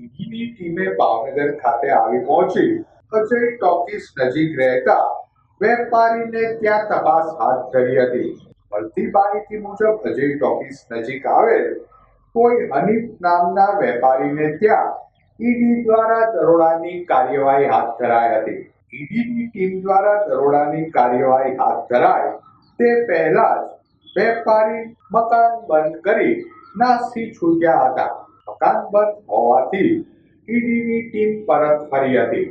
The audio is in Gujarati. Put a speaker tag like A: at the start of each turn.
A: ઈડીની ટીમે ભાવનગર ખાતે આવી પહોંચી. અજય ટોકીસ નજીક રહેતા વેપારીને ત્યાં તપાસ હાથ ધરી હતી. મળતી માહિતી મુજબ અજય ટોકીસ નજીક આવેલ કોઈ હનીફ નામના વેપારીને ત્યાં ઈડી દ્વારા દરોડાની કાર્યવાહી હાથ ધરાઈ હતી. ઈડીની ટીમ દ્વારા દરોડાની કાર્યવાહી હાથ ધરાય તે પહેલા જ વેપારી મકાન બંધ કરી નાસી છૂટ્યા હતા. મકાન બંધ હોવાથી ઈડીની ટીમ પરત ફરી હતી